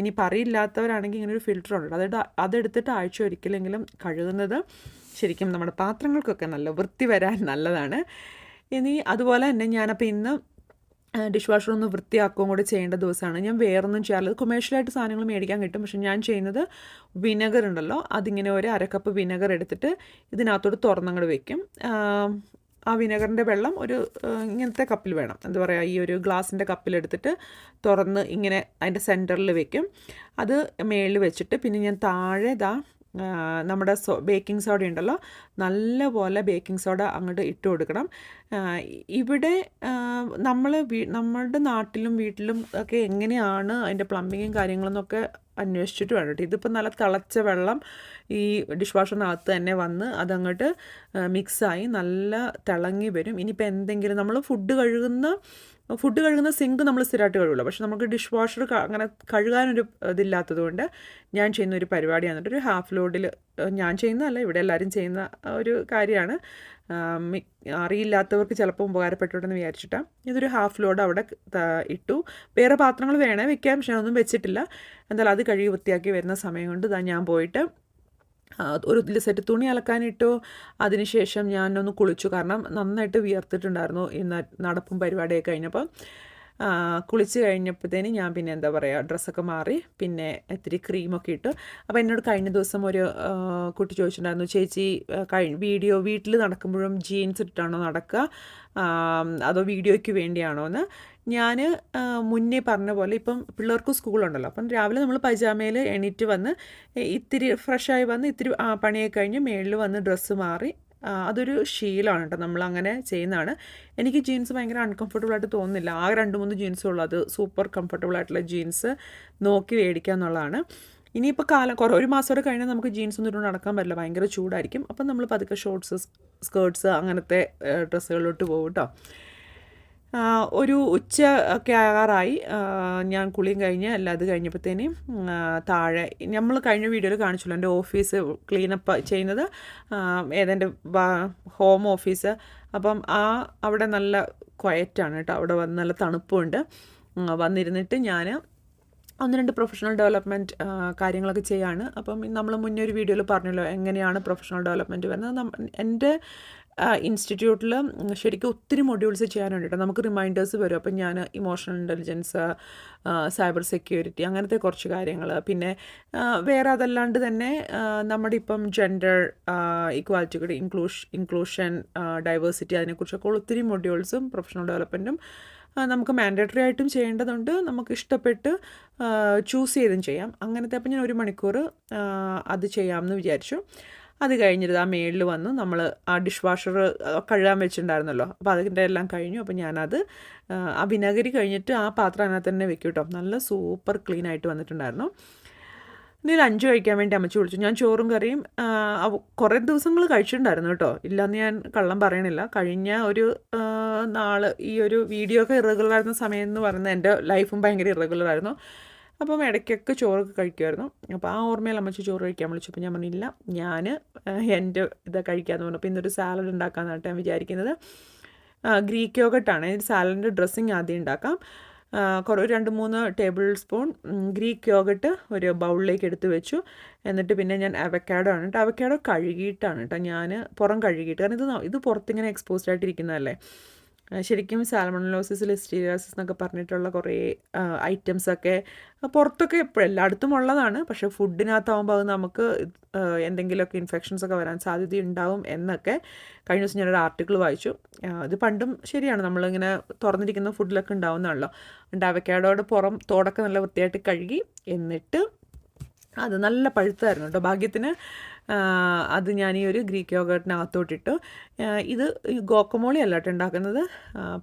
ഇനി പറയില്ലാത്തവരാണെങ്കിൽ ഇങ്ങനെ ഒരു ഫിൽറ്റർ ഉണ്ട്. അതായത് അതെടുത്തിട്ട് ആഴ്ച ഒരിക്കലെങ്കിലും കഴുകുന്നത് ശരിക്കും നമ്മുടെ പാത്രങ്ങൾക്കൊക്കെ നല്ല വൃത്തി വരാൻ നല്ലതാണ്. ഇനി അതുപോലെ തന്നെ ഞാനപ്പോൾ ഇന്ന് ഡിഷ് വാഷർ ഒന്ന് വൃത്തിയാക്കുകയും കൂടി ചെയ്യേണ്ട ദിവസമാണ്. ഞാൻ വേറൊന്നും ചെയ്യാറില്ല. കൊമേഴ്ഷ്യലായിട്ട് സാധനങ്ങൾ മേടിക്കാൻ കിട്ടും. പക്ഷെ ഞാൻ ചെയ്യുന്നത് വിനെഗർ ഉണ്ടല്ലോ അതിങ്ങനെ ഒരു അരക്കപ്പ് വിനെഗർ എടുത്തിട്ട് ഇതിനകത്തോട്ട് തുറന്നങ്ങോട്ട് വെക്കും. ആ വിനെഗറിന്റെ വെള്ളം ഒരു ഇങ്ങനത്തെ കപ്പിൽ വേണം. എന്താ പറയുക ഈ ഒരു ഗ്ലാസിന്റെ കപ്പിലെടുത്തിട്ട് തുറന്ന് ഇങ്ങനെ അതിന്റെ സെന്ററിൽ വെക്കും. അത് മേളിൽ വെച്ചിട്ട് പിന്നെ ഞാൻ താഴെ ഇതാ നമ്മുടെ സോ ബേക്കിംഗ് സോഡ ഉണ്ടല്ലോ നല്ലപോലെ ബേക്കിംഗ് സോഡ അങ്ങോട്ട് ഇട്ട് കൊടുക്കണം. ഇവിടെ നമ്മൾ നമ്മളുടെ നാട്ടിലും വീട്ടിലും ഒക്കെ എങ്ങനെയാണ് അതിന്റെ പ്ലംബിങ്ങും കാര്യങ്ങളെന്നൊക്കെ അന്വേഷിച്ചിട്ട് വേണം കേട്ടോ ഇതിപ്പോൾ നല്ല തിളച്ച വെള്ളം ഈ ഡിഷ് വാഷറിനകത്ത് തന്നെ വന്ന് അതങ്ങോട്ട് മിക്സായി നല്ല തിളങ്ങി വരും. ഇനിയിപ്പോൾ എന്തെങ്കിലും നമ്മൾ ഫുഡ് കഴുകുന്ന ഫുഡ് കഴുകുന്ന സിങ്ക് നമ്മൾ സ്ഥിരമായിട്ട് കഴുകില്ല പക്ഷെ നമുക്ക് ഡിഷ് വാഷർ അങ്ങനെ കഴുകാനൊരു ഇതില്ലാത്തത് കൊണ്ട് ഞാൻ ചെയ്യുന്ന ഒരു പരിപാടിയാണ്. ഒരു ഹാഫ് ലോഡിൽ ഞാൻ ചെയ്യുന്നതല്ല ഇവിടെ എല്ലാവരും ചെയ്യുന്ന ഒരു കാര്യമാണ്. അറിയില്ലാത്തവർക്ക് ചിലപ്പോൾ ഉപകാരപ്പെട്ടുണ്ടെന്ന് വിചാരിച്ചിട്ടാണ് ഇതൊരു ഹാഫ് ലോഡ് അവിടെ ഇട്ടു. വേറെ പാത്രങ്ങൾ വേണേ വെക്കാം പക്ഷെ അതൊന്നും വെച്ചിട്ടില്ല. എന്തായാലും അത് കഴുകി വൃത്തിയാക്കി വരുന്ന സമയം കൊണ്ട് ഞാൻ പോയിട്ട് ഒരു സെറ്റ് തുണി അലക്കാനിട്ടു അതിനുശേഷം ഞാനൊന്ന് കുളിച്ചു. കാരണം നന്നായിട്ട് വിയർത്തിട്ടുണ്ടായിരുന്നു ഈ നടപ്പും പരിപാടിയൊക്കെ കഴിഞ്ഞപ്പോൾ കുളിച്ച് കഴിഞ്ഞപ്പോഴത്തേന് ഞാൻ പിന്നെ എന്താ പറയുക ഡ്രസ്സൊക്കെ മാറി പിന്നെ ഇത്തിരി ക്രീമൊക്കെ ഇട്ടു. അപ്പോൾ എന്നോട് കഴിഞ്ഞ ദിവസം ഒരു കുട്ടി ചോദിച്ചിട്ടുണ്ടായിരുന്നു ചേച്ചി വീഡിയോ വീട്ടിൽ നടക്കുമ്പോഴും ജീൻസ് ഇട്ടാണോ നടക്കുക? അതോ വീഡിയോയ്ക്ക് വേണ്ടിയാണോ? എന്ന്. ഞാൻ മുന്നേ പറഞ്ഞ പോലെ ഇപ്പം പിള്ളേർക്ക് സ്കൂളുണ്ടല്ലോ അപ്പം രാവിലെ നമ്മൾ പൈജാമയിൽ എണീറ്റ് വന്ന് ഇത്തിരി ഫ്രഷായി വന്ന് ഇത്തിരി പണിയൊക്കെ കഴിഞ്ഞ് മേളിൽ വന്ന് ഡ്രസ്സ് മാറി അതൊരു ശീലമാണ് കേട്ടോ. നമ്മൾ അങ്ങനെ ചെയ്യുന്നതാണ്. എനിക്ക് ജീൻസ് ഭയങ്കര അൺകംഫർട്ടബിൾ ആയിട്ട് തോന്നുന്നില്ല. ആ രണ്ട് മൂന്ന് ജീൻസേ ഉള്ളൂ. അത് സൂപ്പർ കംഫർട്ടബിൾ ആയിട്ടുള്ള ജീൻസ് നോക്കി മേടിക്കുക എന്നുള്ളതാണ് ഇനിയിപ്പോൾ കാലം കുറേ ഒരു മാസം വരെ കഴിഞ്ഞാൽ നമുക്ക് ജീൻസ് ഒന്നും ഇട്ടുകൊണ്ട് നടക്കാൻ പറ്റില്ല. ഭയങ്കര ചൂടായിരിക്കും. അപ്പം നമ്മൾ പതുക്കെ ഷോർട്സ് സ്കേർട്സ് അങ്ങനത്തെ ഡ്രസ്സുകളിലോട്ട് പോകും കേട്ടോ. ഒരു ഉച്ച ഒക്കെ ആകാറായി. ഞാൻ കുളിയും കഴിഞ്ഞ് എല്ലാം അത് കഴിഞ്ഞപ്പോഴത്തേനും താഴെ നമ്മൾ കഴിഞ്ഞ വീഡിയോയിൽ കാണിച്ചല്ലോ എന്റെ ഓഫീസ് ക്ലീനപ്പ് ചെയ്യുന്നത് ഏതെന്റെ ഹോം ഓഫീസ്. അപ്പം ആ അവിടെ നല്ല ക്വയറ്റാണ് കേട്ടോ അവിടെ വന്ന് നല്ല തണുപ്പുണ്ട്. വന്നിരുന്നിട്ട് ഞാൻ ഒന്ന് രണ്ട് പ്രൊഫഷണൽ ഡെവലപ്മെന്റ് കാര്യങ്ങളൊക്കെ ചെയ്യാണ്. അപ്പം നമ്മൾ മുന്നേ ഒരു വീഡിയോയിൽ പറഞ്ഞല്ലോ എങ്ങനെയാണ് പ്രൊഫഷണൽ ഡെവലപ്മെന്റ് വരുന്നത്. എന്റെ ഇൻസ്റ്റിറ്റ്യൂട്ടിൽ ശരിക്കും ഒത്തിരി മൊഡ്യൂൾസ് ചെയ്യാനുണ്ട് കേട്ടോ. നമുക്ക് റിമൈൻഡേഴ്സ് വരും. അപ്പം ഞാൻ ഇമോഷണൽ ഇന്റലിജൻസ് സൈബർ സെക്യൂരിറ്റി അങ്ങനത്തെ കുറച്ച് കാര്യങ്ങൾ. പിന്നെ വേറെ അതല്ലാണ്ട് തന്നെ നമ്മുടെ ഇപ്പം gender equality inclus inclusion diversity അതിനെക്കുറിച്ചൊക്കെ ഒത്തിരി മൊഡ്യൂൾസും പ്രൊഫഷണൽ ഡെവലപ്മെന്റും നമുക്ക് മാൻഡേറ്ററി ആയിട്ടും ചെയ്യേണ്ടതുണ്ട്. നമുക്ക് ഇഷ്ടപ്പെട്ട് ചൂസ് ചെയ്തും ചെയ്യാം. അങ്ങനത്തെ അപ്പം ഞാൻ ഒരു മണിക്കൂർ അത് ചെയ്യാമെന്ന് വിചാരിച്ചു. അത് കഴിഞ്ഞിട്ട് ആ മേളിൽ വന്നു നമ്മൾ ആ ഡിഷ് വാഷർ കഴുകാൻ വെച്ചിട്ടുണ്ടായിരുന്നല്ലോ. അപ്പോൾ അതിന്റെ എല്ലാം കഴിഞ്ഞു. അപ്പോൾ ഞാനത് ആ വിനഗരി കഴിഞ്ഞിട്ട് ആ പാത്രം അതിനകത്ത് തന്നെ വെക്കും കേട്ടോ നല്ല സൂപ്പർ ക്ലീൻ ആയിട്ട് വന്നിട്ടുണ്ടായിരുന്നു. ഇനി അഞ്ച് കഴിക്കാൻ വേണ്ടി അമ്മച്ചി വിളിച്ചു. ഞാൻ ചോറും കറിയും കുറേ ദിവസങ്ങൾ കഴിച്ചിട്ടുണ്ടായിരുന്നു കേട്ടോ ഇല്ലയെന്ന് ഞാൻ കള്ളം പറയണില്ല. കഴിഞ്ഞ ഒരു നാൾ ഈ ഒരു വീഡിയോ ഒക്കെ ഇറഗുലർ ആയിരുന്ന സമയം എന്ന് പറയുന്നത് എന്റെ ലൈഫും ഭയങ്കര ഇറഗുലർ ആയിരുന്നു. അപ്പം ഇടയ്ക്കൊക്കെ ചോറൊക്കെ കഴിക്കുമായിരുന്നു അപ്പോൾ ആ ഓർമ്മയിൽ അമ്മച്ചി ചോറ് കഴിക്കാൻ വിളിച്ചപ്പോൾ ഞാൻ പറഞ്ഞില്ല ഞാൻ എന്റെ ഇത് കഴിക്കാമെന്ന് പറഞ്ഞു. അപ്പോൾ ഇന്നൊരു സാലഡ് ഉണ്ടാക്കാമെന്നാണ് ഞാൻ വിചാരിക്കുന്നത്. ഗ്രീക്ക് യോഗട്ടാണ്. ഇതിന്റെ സാലഡിന്റെ ഡ്രസ്സിങ് ആദ്യം ഉണ്ടാക്കാം. കുറേ രണ്ട് മൂന്ന് ടേബിൾ സ്പൂൺ ഗ്രീക്ക് യോഗട്ട് ഒരു ബൗളിലേക്ക് എടുത്ത് വെച്ചു. എന്നിട്ട് പിന്നെ ഞാൻ അവക്കാഡോ ആണ് കേട്ടോ. അവക്കാഡോ കഴുകിയിട്ടാണ് കേട്ടോ ഞാൻ പുറം കഴുകിയിട്ട്. കാരണം ഇത് ഇത് പുറത്തിങ്ങനെ എക്സ്പോസ്ഡ് ആയിട്ടിരിക്കുന്നതല്ലേ. ശരിക്കും സാൽമണലോസിസ് ലിസ്റ്റീരിയാസിസ് എന്നൊക്കെ പറഞ്ഞിട്ടുള്ള കുറേ ഐറ്റംസൊക്കെ പുറത്തൊക്കെ എല്ലായിടത്തും ഉള്ളതാണ്. പക്ഷേ ഫുഡിനകത്താവുമ്പോൾ അത് നമുക്ക് എന്തെങ്കിലുമൊക്കെ ഇൻഫെക്ഷൻസ് ഒക്കെ വരാൻ സാധ്യതയുണ്ടാവും എന്നൊക്കെ കഴിഞ്ഞ ദിവസം ഞാനൊരു ആർട്ടിക്കിൾ വായിച്ചു. ഇത് പണ്ടും ശരിയാണ്. നമ്മളിങ്ങനെ തുറന്നിരിക്കുന്ന ഫുഡിലൊക്കെ ഉണ്ടാവുന്നതാണല്ലോ. ഉണ്ട് അവക്കാടോട് പുറം തോടൊക്കെ നല്ല വൃത്തിയായിട്ട് കഴുകി എന്നിട്ട് അത് നല്ല പഴുത്തായിരുന്നു കേട്ടോ. ഭാഗ്യത്തിന് അത് ഞാൻ ഈ ഒരു ഗ്രീക്ക് യോഗട്ടിനകത്തോട്ടിട്ടു ഇത് ഗോക്കമോളി അല്ല കേട്ടോ ഉണ്ടാക്കുന്നത്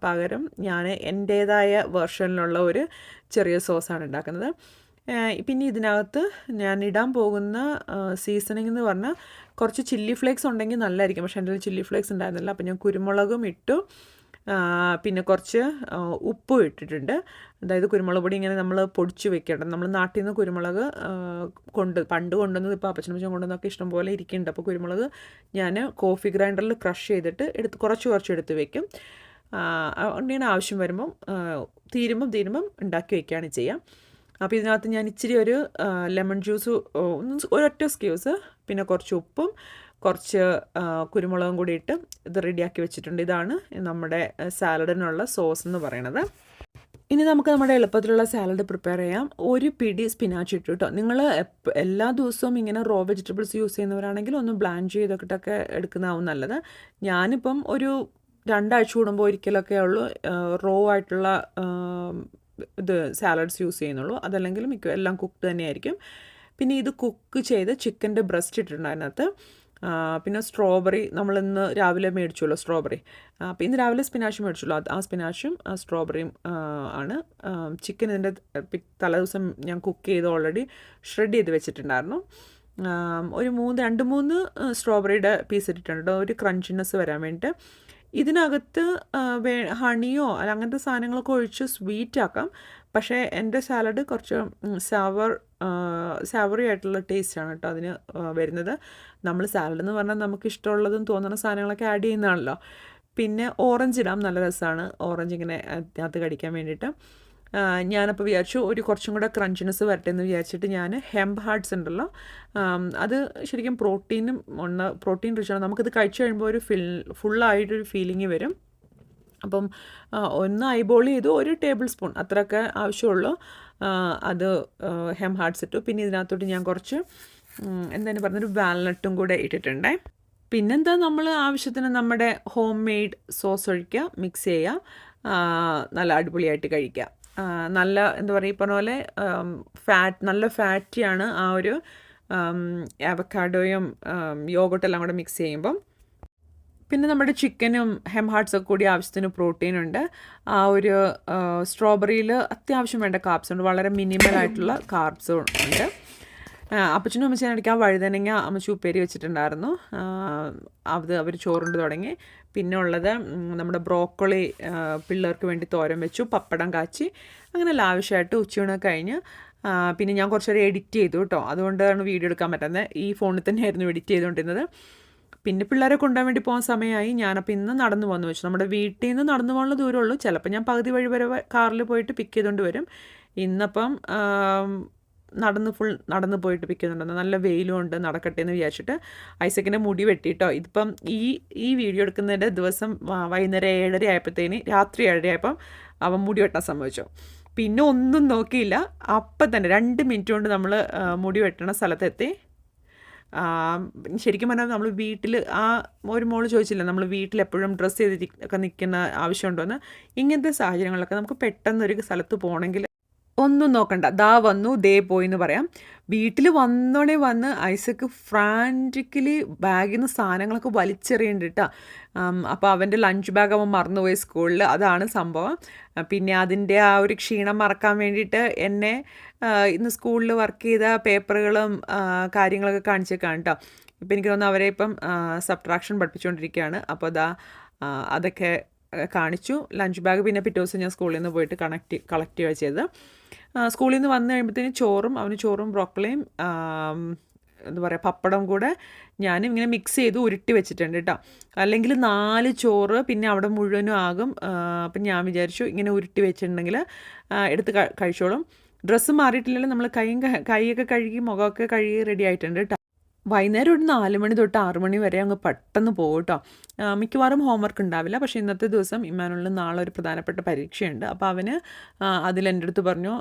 പകരം ഞാൻ എന്റേതായ വേർഷനിലുള്ള ഒരു ചെറിയ സോസാണ് ഉണ്ടാക്കുന്നത്. പിന്നെ ഇതിനകത്ത് ഞാൻ ഇടാൻ പോകുന്ന സീസണിങ് എന്ന് പറഞ്ഞാൽ കുറച്ച് ചില്ലി ഫ്ലേക്സ് ഉണ്ടെങ്കിൽ നല്ലതായിരിക്കും. പക്ഷേ എന്റെ ചില്ലി ഫ്ലേക്സ് ഉണ്ടായിരുന്നില്ല. അപ്പോൾ ഞാൻ കുരുമുളകും ഇട്ടു. പിന്നെ കുറച്ച് ഉപ്പും ഇട്ടിട്ടുണ്ട്. അതായത് കുരുമുളക് പൊടി ഇങ്ങനെ നമ്മൾ പൊടിച്ച് വെക്കേണ്ടത് നമ്മൾ നാട്ടിൽ നിന്ന് കുരുമുളക് കൊണ്ട് പണ്ട് കൊണ്ടുവന്നത് ഇപ്പോൾ അപ്പച്ചനും അച്ഛനും കൊണ്ടുവന്നൊക്കെ ഇഷ്ടംപോലെ ഇരിക്കുന്നുണ്ട്. അപ്പോൾ കുരുമുളക് ഞാൻ കോഫി ഗ്രൈൻഡറിൽ ക്രഷ് ചെയ്തിട്ട് എടുത്ത് കുറച്ച് കുറച്ച് എടുത്ത് വെക്കും. ഇങ്ങനെ ആവശ്യം വരുമ്പം തീരുമ്പം തീരുമ്പം ഉണ്ടാക്കി വയ്ക്കുകയാണ് ചെയ്യാം. അപ്പോൾ ഇതിനകത്ത് ഞാൻ ഇച്ചിരി ഒരു ലെമൺ ജ്യൂസ് ഒരൊറ്റ സ്ക്യൂസ് പിന്നെ കുറച്ച് ഉപ്പും കുറച്ച് കുരുമുളകും കൂടി ഇട്ട് ഇത് റെഡിയാക്കി വെച്ചിട്ടുണ്ട്. ഇതാണ് നമ്മുടെ സാലഡിനുള്ള സോസ് എന്ന് പറയണത്. ഇനി നമുക്ക് നമ്മുടെ എളുപ്പത്തിലുള്ള സാലഡ് പ്രിപ്പയർ ചെയ്യാം. ഒരു പിടി സ്പിനാച്ച് ഇട്ടു കേട്ടോ നിങ്ങൾ എല്ലാ ദിവസവും ഇങ്ങനെ റോ വെജിറ്റബിൾസ് യൂസ് ചെയ്യുന്നവരാണെങ്കിൽ ഒന്ന് ബ്ലാൻഡ് ചെയ്തിട്ടൊക്കെ എടുക്കുന്നതാവും നല്ലത്. ഞാനിപ്പം ഒരു രണ്ടാഴ്ച കൂടുമ്പോൾ ഒരിക്കലൊക്കെ ഉള്ളൂ റോ ആയിട്ടുള്ള ഇത് സാലഡ്സ് യൂസ് ചെയ്യുന്നുള്ളൂ. അതല്ലെങ്കിൽ മിക്ക എല്ലാം കുക്ക് തന്നെയായിരിക്കും. പിന്നെ ഇത് കുക്ക് ചെയ്ത് ചിക്കന്റെ ബ്രസ്റ്റ് ഇട്ടിട്ടുണ്ട് അതിനകത്ത്. പിന്നെ സ്ട്രോബെറി നമ്മൾ ഇന്ന് രാവിലെ മേടിച്ചുള്ളൂ സ്ട്രോബെറി അപ്പോൾ ഇന്ന് രാവിലെ സ്പിനാഷ് മേടിച്ചുള്ളൂ ആ സ്പിനാഷും സ്ട്രോബെറിയും ആണ്. ചിക്കൻ ഇതിന്റെ തലേദിവസം ഞാൻ കുക്ക് ചെയ്ത് ഓൾറെഡി ഷ്രെഡ് ചെയ്ത് വെച്ചിട്ടുണ്ടായിരുന്നു. ഒരു മൂന്ന് രണ്ട് മൂന്ന് സ്ട്രോബെറിയുടെ പീസ് ഇട്ടിട്ടുണ്ട് ഒരു ക്രഞ്ചിനെസ് വരാൻ വേണ്ടിയിട്ട് ഇതിനകത്ത് വേ ഹണിയോ അല്ല അങ്ങനത്തെ സാധനങ്ങളൊക്കെ ഒഴിച്ച് സ്വീറ്റ് ആക്കാം. പക്ഷേ എന്റെ സാലഡ് കുറച്ച് സവർ സാവറി ആയിട്ടുള്ള ടേസ്റ്റാണ് കേട്ടോ അതിന് വരുന്നത്. നമ്മൾ സാലഡ് എന്ന് പറഞ്ഞാൽ നമുക്ക് ഇഷ്ടമുള്ളതും തോന്നുന്ന സാധനങ്ങളൊക്കെ ആഡ് ചെയ്യുന്നതാണല്ലോ. പിന്നെ ഓറഞ്ച് ഇടാം നല്ല രസമാണ് ഓറഞ്ച് ഇങ്ങനെ അതിനകത്ത് കടിക്കാൻ വേണ്ടിയിട്ട്. ഞാനപ്പോൾ വിചാരിച്ചു ഒരു കുറച്ചും കൂടെ ക്രഞ്ചിനെസ് വരട്ടെ എന്ന് വിചാരിച്ചിട്ട് ഞാൻ ഹെംപ് ഹാർട്സ് ഉണ്ടല്ലോ. അത് ശരിക്കും പ്രോട്ടീനും ഉണ്ട് പ്രോട്ടീൻ റിച്ചാണ് നമുക്കിത് കഴിച്ചു കഴിയുമ്പോൾ ഒരു ഫിൽ ഫുള്ളായിട്ടൊരു ഫീലിംഗ് വരും. അപ്പം ഒന്ന് ഐബോൾ ചെയ്തു ഒരു ടേബിൾ സ്പൂൺ അത്രയൊക്കെ ആവശ്യമുള്ളൂ. അത് ഹെം ഹാർട്ട് ഇട്ടു. പിന്നെ ഇതിനകത്തോട്ട് ഞാൻ കുറച്ച് എന്താണ് പറഞ്ഞൊരു വാൽനട്ടും കൂടെ ഇട്ടിട്ടുണ്ട്. പിന്നെന്താ നമ്മൾ ആവശ്യത്തിന് നമ്മുടെ ഹോം മെയ്ഡ് സോസ് ഒഴിക്കുക മിക്സ് ചെയ്യുക നല്ല അടിപൊളിയായിട്ട് കഴിക്കുക. നല്ല എന്താ പറയുക പറഞ്ഞ പോലെ ഫാറ്റ് നല്ല ഫാറ്റിയാണ് ആ ഒരു അവക്കാഡോയും യോഗട്ടെല്ലാം കൂടെ മിക്സ് ചെയ്യുമ്പം പിന്നെ നമ്മുടെ ചിക്കനും ഹെം ഹാർട്ട്സൊക്കെ കൂടി ആവശ്യത്തിന് പ്രോട്ടീൻ ഉണ്ട്. ആ ഒരു സ്ട്രോബെറിയിൽ അത്യാവശ്യം വേണ്ട കാർബ്സ് ഉണ്ട്. വളരെ മിനിമൽ ആയിട്ടുള്ള കാർബ്സ് ഉണ്ട്. അപ്പച്ചനും അമ്മച്ചനും ഇടയ്ക്ക് ആ വഴുതനങ്ങ അമ്മച്ചി ഉപ്പേരി വെച്ചിട്ടുണ്ടായിരുന്നു. അത് അവർ ചോറുണ്ട് തുടങ്ങി. പിന്നെ ഉള്ളത് നമ്മുടെ ബ്രോക്കോളി പിള്ളേർക്ക് വേണ്ടി തോരൻ വെച്ചു പപ്പടം കാച്ചി അങ്ങനെ ലാവിഷായിട്ട് ഉച്ചയൂണ് കഴിഞ്ഞ് പിന്നെ ഞാൻ കുറച്ചേരം എഡിറ്റ് ചെയ്തു കേട്ടോ. അതുകൊണ്ടാണ് വീഡിയോ എടുക്കാൻ പറ്റുന്നത് ഈ ഫോണിൽ തന്നെയായിരുന്നു എഡിറ്റ് ചെയ്തുകൊണ്ടിരുന്നത്. പിന്നെ പിള്ളേരെ കൊണ്ടുപോകാൻ വേണ്ടി പോകാൻ സമയമായി. ഞാനപ്പോൾ ഇന്ന് നടന്നു പോകുന്നു വെച്ചു. നമ്മുടെ വീട്ടിൽ നിന്ന് നടന്നു പോകാനുള്ള ദൂരമുള്ളൂ ചിലപ്പോൾ ഞാൻ പകുതി വഴി വരെ കാറിൽ പോയിട്ട് പിക്ക് ചെയ്തുകൊണ്ട് വരും. ഇന്നപ്പം നടന്ന് ഫുൾ നടന്ന് പോയിട്ട് പിക്ക് നല്ല വെയിലും ഉണ്ട് നടക്കട്ടെ എന്ന് വിചാരിച്ചിട്ട് ഐസക്കിന്റെ മുടി വെട്ടിയിട്ടോ ഇതിപ്പം ഈ ഈ വീഡിയോ എടുക്കുന്നതിന്റെ ദിവസം വൈകുന്നേരം ഏഴര ആയപ്പോഴത്തേന് രാത്രി ഏഴര ആയപ്പം അവൻ മുടി വെട്ടാൻ സംഭവിച്ചു പിന്നെ ഒന്നും നോക്കിയില്ല. അപ്പം തന്നെ രണ്ട് മിനിറ്റ് കൊണ്ട് നമ്മൾ മുടി വെട്ടണ സ്ഥലത്തെത്തി. ശരിക്കും പറഞ്ഞാൽ നമ്മൾ വീട്ടിൽ ആ ഒരു മോൾ ചോദിച്ചില്ല നമ്മൾ വീട്ടിൽ എപ്പോഴും ഡ്രസ്സ് ഒക്കെ നിൽക്കുന്ന ആവശ്യമുണ്ടോ എന്ന് ഇങ്ങനത്തെ സാഹചര്യങ്ങളൊക്കെ നമുക്ക് പെട്ടെന്നൊരു സ്ഥലത്ത് പോകണമെങ്കിൽ ഒന്നും നോക്കണ്ട. ദാ വന്നു ദേ പോയി എന്ന് പറയാം. വീട്ടിൽ വന്നോടെ വന്ന് ഐസക്ക് ഫ്രാന്റിക്കലി ബാഗിൽ നിന്ന് സാധനങ്ങളൊക്കെ വലിച്ചെറിയുന്നുണ്ട് കേട്ടോ അപ്പോൾ അവന്റെ ലഞ്ച് ബാഗ് അവൻ മറന്നുപോയി സ്കൂളിൽ അതാണ് സംഭവം. പിന്നെ അതിന്റെ ആ ഒരു ക്ഷീണം മറക്കാൻ വേണ്ടിയിട്ട് എന്നെ ഇന്ന് സ്കൂളിൽ വർക്ക് ചെയ്ത പേപ്പറുകളും കാര്യങ്ങളൊക്കെ കാണിച്ചേക്കാണ് കേട്ടോ ഇപ്പം എനിക്ക് തോന്നുന്നു അവരെ ഇപ്പം സബ്ട്രാക്ഷൻ പഠിപ്പിച്ചുകൊണ്ടിരിക്കുകയാണ് അപ്പോൾ അതാ അതൊക്കെ കാണിച്ചു. ലഞ്ച് ബാഗ് പിന്നെ പിറ്റേ ദിവസം ഞാൻ സ്കൂളിൽ നിന്ന് പോയിട്ട് കണക്ട് കളക്ട് ചെയ്യുക ചെയ്തത്. സ്കൂളിൽ നിന്ന് വന്നു കഴിയുമ്പോഴത്തേനും ചോറും അവന് ചോറും ബ്രോക്കളിയും എന്താ പറയുക പപ്പടം കൂടെ ഞാനും ഇങ്ങനെ മിക്സ് ചെയ്ത് ഉരുട്ടി വെച്ചിട്ടുണ്ട് കേട്ടോ അല്ലെങ്കിൽ നാല് ചോറ് പിന്നെ അവിടെ മുഴുവനും ആകും. അപ്പം ഞാൻ വിചാരിച്ചു ഇങ്ങനെ ഉരുട്ടി വെച്ചിട്ടുണ്ടെങ്കിൽ എടുത്ത് കഴിച്ചോളും. ഡ്രസ്സ് മാറിയിട്ടില്ലെങ്കിൽ നമ്മൾ കൈയും കൈയൊക്കെ കഴുകി മുഖമൊക്കെ കഴുകി റെഡി ആയിട്ടുണ്ട് കേട്ടോ വൈകുന്നേരം ഒരു നാല് മണി തൊട്ട് ആറ് മണി വരെ അങ്ങ് പെട്ടെന്ന് പോകും കേട്ടോ മിക്കവാറും ഹോംവർക്ക് ഉണ്ടാവില്ല. പക്ഷേ ഇന്നത്തെ ദിവസം ഇമ്മാനുള്ളിൽ നാളെ ഒരു പ്രധാനപ്പെട്ട പരീക്ഷയുണ്ട്. അപ്പോൾ അവന് അതിൽ എന്റെ അടുത്ത് പറഞ്ഞു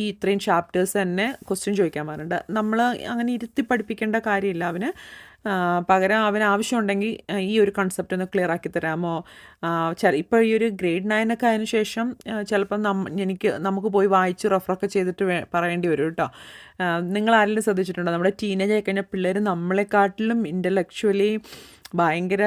ഈ ഇത്രയും ചാപ്റ്റേഴ്സ് തന്നെ ക്വസ്റ്റ്യൻ ചോദിക്കാൻ പറഞ്ഞിട്ടുണ്ട്. നമ്മൾ അങ്ങനെ ഇരുത്തി പഠിപ്പിക്കേണ്ട കാര്യമില്ല. അവന് പകരം അവന് ആവശ്യമുണ്ടെങ്കിൽ ഈ ഒരു കൺസെപ്റ്റ് ഒന്ന് ക്ലിയർ ആക്കി തരാമോ? ഇപ്പോൾ ഈ ഒരു ഗ്രേഡ് നയനൊക്കെ അതിന് ശേഷം ചിലപ്പം നം എനിക്ക് നമുക്ക് പോയി വായിച്ച് റെഫറൊക്കെ ചെയ്തിട്ട് വേ പറയേണ്ടി വരും കേട്ടോ നിങ്ങൾ ആരെങ്കിലും ശ്രദ്ധിച്ചിട്ടുണ്ടോ? നമ്മുടെ ടീനേജ് ആയി കഴിഞ്ഞാൽ പിള്ളേർ നമ്മളെക്കാട്ടിലും ഇന്റലക്ച്വലി ഭയങ്കര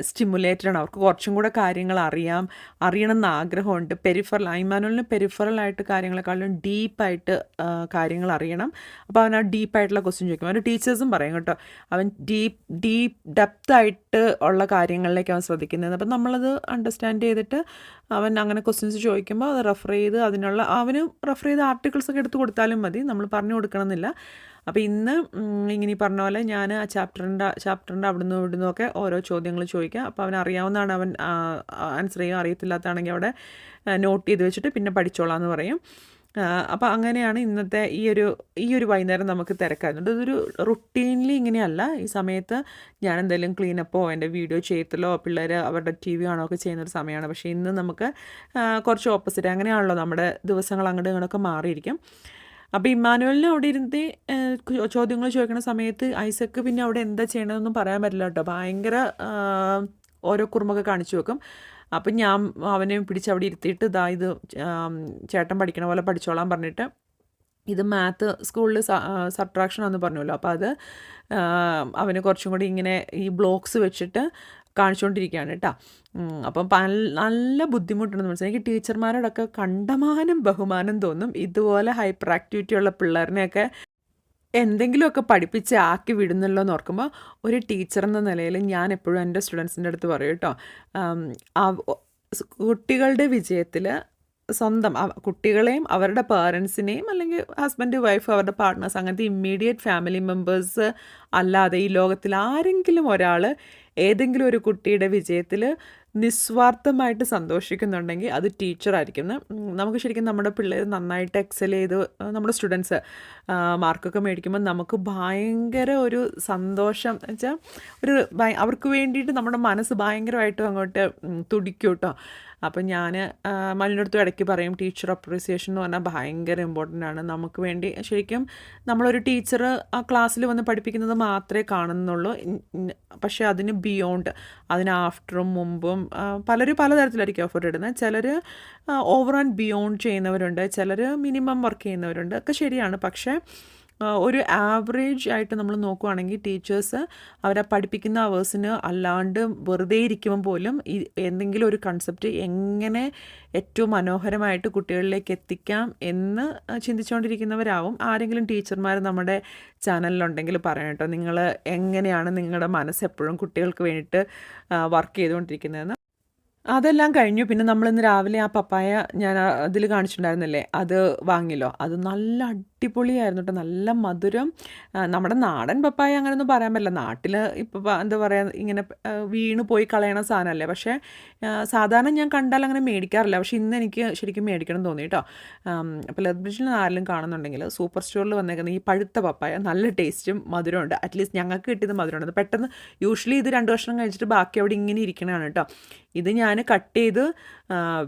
സ്റ്റിമുലേറ്റഡ് സ്റ്റിമുലേറ്റഡാണ് അവർക്ക് കുറച്ചും കൂടെ കാര്യങ്ങൾ അറിയാം അറിയണം അറിയണമെന്ന് ആഗ്രഹമുണ്ട്. പെരിഫറൽ അയ്മാനുവലിന് പെരിഫറൽ ആയിട്ട് കാര്യങ്ങളെക്കാളും ഡീപ്പായിട്ട് കാര്യങ്ങൾ അറിയണം. അപ്പോൾ അവൻ ആ ഡീപ്പായിട്ടുള്ള ക്വസ്റ്റ്യൻ ചോദിക്കും. അവന്റെ ടീച്ചേഴ്സും പറയും കേട്ടോ അവൻ ഡീപ്പ് ഡീപ്പ് ഡെപ്തായിട്ട് ഉള്ള കാര്യങ്ങളിലേക്ക് അവൻ ശ്രദ്ധിക്കുന്നത് അപ്പം നമ്മളത് അണ്ടർസ്റ്റാൻഡ് ചെയ്തിട്ട് അവൻ അങ്ങനെ ക്വസ്റ്റ്യൻസ് ചോദിക്കുമ്പോൾ അത് റെഫർ ചെയ്ത് അതിനുള്ള അവന് റെഫർ ചെയ്ത് ആർട്ടിക്കിൾസൊക്കെ എടുത്ത് കൊടുത്താലും മതി. നമ്മൾ പറഞ്ഞു കൊടുക്കണമെന്നില്ല. അപ്പോൾ ഇന്ന് ഇങ്ങനെ പറഞ്ഞ പോലെ ഞാൻ ആ ചാപ്റ്ററിന്റെ ചാപ്റ്ററിന്റെ അവിടുന്ന് ഇവിടെ ഒക്കെ ഓരോ ചോദ്യങ്ങൾ ചോദിക്കുക അപ്പോൾ അവൻ അറിയാവുന്നതാണ് അവൻ ആൻസർ ചെയ്യുക അറിയത്തില്ലാത്തതാണെങ്കിൽ അവിടെ നോട്ട് ചെയ്ത് വെച്ചിട്ട് പിന്നെ പഠിച്ചോളാം എന്ന് പറയും അപ്പോൾ അങ്ങനെയാണ് ഇന്നത്തെ ഈ ഒരു ഈ ഒരു വൈകുന്നേരം നമുക്ക് തിരക്കായിരുന്നുണ്ട് ഇതൊരു റുട്ടീനിൽ ഇങ്ങനെയല്ല. ഈ സമയത്ത് ഞാൻ എന്തെങ്കിലും ക്ലീനപ്പോ എന്റെ വീഡിയോ ചെയ്യത്തിലോ പിള്ളേർ അവരുടെ ടി വി ആണോ ഒക്കെ ചെയ്യുന്നൊരു സമയമാണ്. പക്ഷേ ഇന്ന് നമുക്ക് കുറച്ച് ഓപ്പോസിറ്റ് അങ്ങനെയാണല്ലോ നമ്മുടെ ദിവസങ്ങൾ അങ്ങോട്ടും ഇങ്ങോട്ടൊക്കെ മാറിയിരിക്കും. അപ്പോൾ ഇമ്മാനുവലിന് അവിടെ ഇരുന്ന് ചോദ്യങ്ങൾ ചോദിക്കുന്ന സമയത്ത് ഐസക്ക് പിന്നെ അവിടെ എന്താ ചെയ്യണതെന്നൊന്നും പറയാൻ പറ്റില്ല കേട്ടോ. ഭയങ്കര ഓരോ കുറുമൊക്കെ കാണിച്ചു വെക്കും. അപ്പം ഞാൻ അവനെ പിടിച്ച് അവിടെ ഇരുത്തിയിട്ട് ഇതാ ഇത് ചേട്ടൻ പഠിക്കണ പോലെ പഠിച്ചോളാൻ പറഞ്ഞിട്ട് ഇത് മാത്ത് സ്കൂളിൽ സബ്ട്രാക്ഷൻ എന്ന് പറഞ്ഞല്ലോ. അപ്പോൾ അത് അവന് കുറച്ചും കൂടി ഇങ്ങനെ ഈ ബ്ലോക്സ് വെച്ചിട്ട് കാണിച്ചുകൊണ്ടിരിക്കുകയാണ് കേട്ടോ അപ്പം നല്ല ബുദ്ധിമുട്ടുണ്ടെന്ന് മനസ്സിലായി. എനിക്ക് ടീച്ചർമാരോടൊക്കെ കണ്ടമാനം ബഹുമാനം തോന്നും. ഇതുപോലെ ഹൈപ്പർ ആക്ടിവിറ്റി ഉള്ള പിള്ളേരിനെയൊക്കെ എന്തെങ്കിലുമൊക്കെ പഠിപ്പിച്ച് ആക്കി വിടുന്നല്ലോ എന്ന് ഓർക്കുമ്പോൾ ഒരു ടീച്ചർ എന്ന നിലയിൽ ഞാൻ എപ്പോഴും എന്റെ സ്റ്റുഡൻസിന്റെ അടുത്ത് പറയും കേട്ടോ കുട്ടികളുടെ വിജയത്തിൽ സ്വന്തം കുട്ടികളെയും അവരുടെ പേരൻസിനെയും അല്ലെങ്കിൽ ഹസ്ബൻഡ് വൈഫ് അവരുടെ പാർട്ട്നേഴ്സ് അങ്ങനത്തെ ഇമ്മീഡിയറ്റ് ഫാമിലി മെമ്പേഴ്സ് അല്ലാതെ ഈ ലോകത്തിൽ ആരെങ്കിലും ഒരാൾ ഏതെങ്കിലും ഒരു കുട്ടിയുടെ വിജയത്തിൽ നിസ്വാർത്ഥമായിട്ട് സന്തോഷിക്കുന്നുണ്ടെങ്കിൽ അത് ടീച്ചറായിരിക്കും. നമുക്ക് ശരിക്കും നമ്മുടെ പിള്ളേർ നന്നായിട്ട് എക്സൽ ചെയ്ത് നമ്മുടെ സ്റ്റുഡൻസ് മാർക്കൊക്കെ മേടിക്കുമ്പോൾ നമുക്ക് ഭയങ്കര ഒരു സന്തോഷം. വെച്ചാൽ ഒരു അവർക്ക് വേണ്ടിയിട്ട് നമ്മുടെ മനസ്സ് ഭയങ്കരമായിട്ടും അങ്ങോട്ട് തുടിക്കും കേട്ടോ അപ്പം ഞാൻ മലിനടുത്തും ഇടയ്ക്ക് പറയും ടീച്ചർ അപ്രീസിയേഷൻ എന്ന് പറഞ്ഞാൽ ഭയങ്കര ഇമ്പോർട്ടന്റ് ആണ്. നമുക്ക് വേണ്ടി ശരിക്കും നമ്മളൊരു ടീച്ചർ ആ ക്ലാസ്സിൽ വന്ന് പഠിപ്പിക്കുന്നത് മാത്രമേ കാണുന്നുള്ളൂ. പക്ഷേ അതിന് ബിയോണ്ട് അതിന് ആഫ്റ്ററും മുമ്പും പലരും പലതരത്തിലായിരിക്കും എഫേർട്ട് ഇടുന്നത്. ചിലർ ഓവർ ആൻഡ് ബിയോണ്ട് ചെയ്യുന്നവരുണ്ട്. ചിലർ മിനിമം വർക്ക് ചെയ്യുന്നവരുണ്ട്. ഒക്കെ ശരിയാണ്. പക്ഷേ ഒരു ആവറേജ് ആയിട്ട് നമ്മൾ നോക്കുവാണെങ്കിൽ ടീച്ചേഴ്സ് അവരെ പഠിപ്പിക്കുന്ന അവേഴ്സിന് അല്ലാണ്ട് വെറുതെ ഇരിക്കുമ്പോൾ പോലും ഈ എന്തെങ്കിലും ഒരു കൺസെപ്റ്റ് എങ്ങനെ ഏറ്റവും മനോഹരമായിട്ട് കുട്ടികളിലേക്ക് എത്തിക്കാം എന്ന് ചിന്തിച്ചുകൊണ്ടിരിക്കുന്നവരാവും. ആരെങ്കിലും ടീച്ചർമാർ നമ്മുടെ ചാനലിലുണ്ടെങ്കിൽ പറയാം കേട്ടോ. നിങ്ങൾ എങ്ങനെയാണ് നിങ്ങളുടെ മനസ്സ് എപ്പോഴും കുട്ടികൾക്ക് വേണ്ടിയിട്ട് വർക്ക് ചെയ്തുകൊണ്ടിരിക്കുന്നതെന്ന്. അതെല്ലാം കഴിഞ്ഞു. പിന്നെ നമ്മൾ ഇന്ന് രാവിലെ ആ പപ്പായ ഞാൻ അതിൽ കാണിച്ചിട്ടുണ്ടായിരുന്നില്ലേ? അത് വാങ്ങിയല്ലോ. അത് നല്ല അടിപൊളിയായിരുന്നു കേട്ടോ നല്ല മധുരം. നമ്മുടെ നാടൻ പപ്പായ അങ്ങനെയൊന്നും പറയാൻ പറ്റില്ല. നാട്ടിൽ ഇപ്പോൾ എന്താ പറയുക ഇങ്ങനെ വീണ് പോയി കളയണ സാധനമല്ലേ പക്ഷേ സാധാരണ ഞാൻ കണ്ടാൽ അങ്ങനെ മേടിക്കാറില്ല. പക്ഷേ ഇന്ന് എനിക്ക് ശരിക്കും മേടിക്കണം തോന്നി കേട്ടോ അപ്പോൾ ലെത് ബ്രിഡ്ജിൽ ആരെങ്കിലും കാണുന്നുണ്ടെങ്കിൽ സൂപ്പർ സ്റ്റോറിൽ വന്നേക്കുന്ന ഈ പഴുത്ത പപ്പായ നല്ല ടേസ്റ്റും മധുരമുണ്ട്. അറ്റ്ലീസ്റ്റ് ഞങ്ങൾക്ക് കിട്ടിയത് മധുരമുണ്ട്. പെട്ടെന്ന് യൂഷ്വലി ഇത് രണ്ട് വർഷം കഴിച്ചിട്ട് ബാക്കി അവിടെ ഇങ്ങനെ ഇരിക്കണതാണ് കേട്ടോ. ഇത് ഞാൻ കട്ട് ചെയ്ത്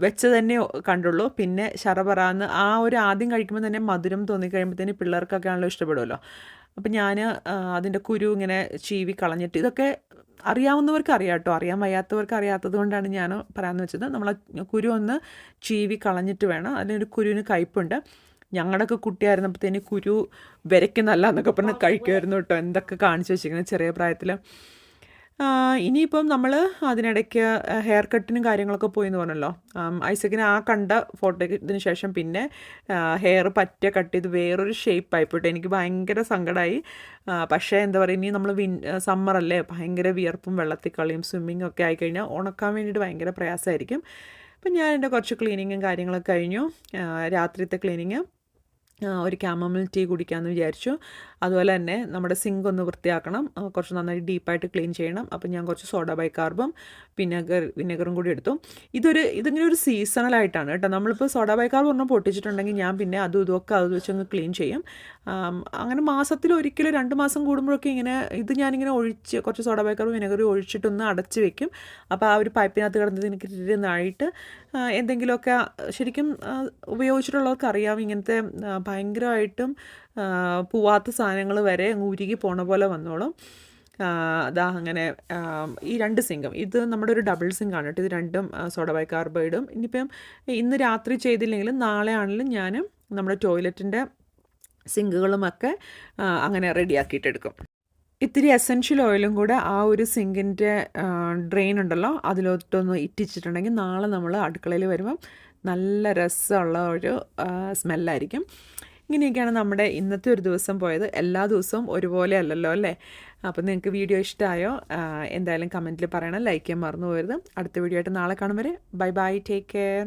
വെച്ച് തന്നെ കണ്ടുള്ളൂ. പിന്നെ ശറപറാന്ന് ആ ഒരു ആദ്യം കഴിക്കുമ്പോൾ തന്നെ മധുരം തോന്നിക്കഴിയുമ്പോഴത്തേന് പിള്ളേർക്കൊക്കെ ആണല്ലോ ഇഷ്ടപ്പെടുമല്ലോ അപ്പം ഞാൻ അതിന്റെ കുരു ഇങ്ങനെ ചീവി കളഞ്ഞിട്ട് ഇതൊക്കെ അറിയാവുന്നവർക്ക് അറിയാം കേട്ടോ. അറിയാൻ വയ്യാത്തവർക്ക് അറിയാത്തത് കൊണ്ടാണ് ഞാൻ പറയാമെന്ന് വെച്ചത്. നമ്മൾ കുരു ഒന്ന് ചീവി കളഞ്ഞിട്ട് വേണം. അതിനൊരു കുരുവിന് കയ്പുണ്ട് ഞങ്ങളുടെയൊക്കെ കുട്ടിയായിരുന്നപ്പോഴത്തേന് കുരു വരയ്ക്കുന്നല്ല എന്നൊക്കെ പറഞ്ഞ് കഴിക്കുമായിരുന്നു കേട്ടോ. എന്തൊക്കെ കാണിച്ചു വെച്ചിരിക്കുന്നത് ചെറിയ പ്രായത്തിൽ ഇനിയിപ്പം നമ്മൾ അതിനിടയ്ക്ക് ഹെയർ കട്ടിനും കാര്യങ്ങളൊക്കെ പോയി എന്ന് പറഞ്ഞല്ലോ ഐസക്കിന് ആ കണ്ട ഫോട്ടോയ്ക്ക് ഇതിന് ശേഷം പിന്നെ ഹെയർ പറ്റ കട്ട് ചെയ്ത് വേറൊരു ഷേപ്പ് ആയിപ്പോട്ടെ എനിക്ക് ഭയങ്കര സങ്കടമായി പക്ഷേ എന്താ പറയുക ഇനി നമ്മൾ വിൻ സമ്മറല്ലേ ഭയങ്കര വിയർപ്പും വെള്ളത്തിൽ കളിയും സ്വിമ്മിങ്ങും ഒക്കെ ആയിക്കഴിഞ്ഞാൽ ഉണക്കാൻ വേണ്ടിയിട്ട് ഭയങ്കര പ്രയാസമായിരിക്കും. അപ്പം ഞാൻ എന്റെ കുറച്ച് ക്ലീനിങ്ങും കാര്യങ്ങളൊക്കെ കഴിഞ്ഞു. രാത്രിത്തെ ക്ലീനിങ് ഒരു ക്യാമമിൽ ടീ കുടിക്കാമെന്ന് വിചാരിച്ചു. അതുപോലെ തന്നെ നമ്മുടെ സിങ്ക് ഒന്ന് വൃത്തിയാക്കണം. കുറച്ച് നന്നായി ഡീപ്പായിട്ട് ക്ലീൻ ചെയ്യണം. അപ്പം ഞാൻ കുറച്ച് സോഡ ബൈക്കാർബും വിനെഗർ വിനെഗറും കൂടി എടുത്തു. ഇതൊരു ഇതിങ്ങനെ ഒരു സീസണലായിട്ടാണ് കേട്ടോ. നമ്മളിപ്പോൾ സോഡ ബൈക്കാർബ് ഒന്നും പൊട്ടിച്ചിട്ടുണ്ടെങ്കിൽ ഞാൻ പിന്നെ അതും ഇതൊക്കെ അത് വെച്ചൊന്ന് ക്ലീൻ ചെയ്യും. അങ്ങനെ മാസത്തിൽ ഒരിക്കലും രണ്ട് മാസം കൂടുമ്പോഴൊക്കെ ഇങ്ങനെ ഇത് ഞാനിങ്ങനെ ഒഴിച്ച് കുറച്ച് സോഡ ബൈക്കാർബ് വിനെഗറും ഒഴിച്ചിട്ടൊന്ന് അടച്ച് വെക്കും. അപ്പോൾ ആ ഒരു പൈപ്പിനകത്ത് കിടന്നത് എനിക്ക് ഇരുന്നായിട്ട് എന്തെങ്കിലുമൊക്കെ ശരിക്കും ഉപയോഗിച്ചിട്ടുള്ളവർക്ക് അറിയാം ഇങ്ങനത്തെ ഭയങ്കരമായിട്ടും പോവാത്ത സാധനങ്ങൾ വരെ അങ്ങ് ഉരുകി പോണ പോലെ വന്നോളും. അതാ അങ്ങനെ ഈ രണ്ട് സിങ്കും. ഇത് നമ്മുടെ ഒരു ഡബിൾ സിങ്ക് ആണ് കേട്ടോ. ഇത് രണ്ടും സോഡ ബൈക്കാർബൈഡും ഇനിയിപ്പം ഇന്ന് രാത്രി ചെയ്തില്ലെങ്കിലും നാളെ ആണെങ്കിലും ഞാൻ നമ്മുടെ ടോയ്ലറ്റിന്റെ സിങ്കുകളുമൊക്കെ അങ്ങനെ റെഡിയാക്കിയിട്ടെടുക്കും ഇത്തിരി എസൻഷ്യൽ ഓയിലും കൂടെ ആ ഒരു സിങ്കിന്റെ ഡ്രെയിൻ ഉണ്ടല്ലോ അതിലോട്ടൊന്ന് ഇറ്റിച്ചിട്ടുണ്ടെങ്കിൽ നാളെ നമ്മൾ അടുക്കളയിൽ വരുമ്പം നല്ല രസമുള്ള ഒരു സ്മെല്ലായിരിക്കും. ഇങ്ങനെയൊക്കെയാണ് നമ്മുടെ ഇന്നത്തെ ഒരു ദിവസം പോയത്. എല്ലാ ദിവസവും ഒരുപോലെ അല്ലല്ലോ അല്ലേ? അപ്പോൾ നിങ്ങൾക്ക് വീഡിയോ ഇഷ്ടമായോ എന്തായാലും കമന്റിൽ പറയണം. ലൈക്ക് ചെയ്യാൻ മറന്നു പോകരുത്. അടുത്ത വീഡിയോ ആയിട്ട് നാളെ കാണും വരെ. Bye bye. Take care.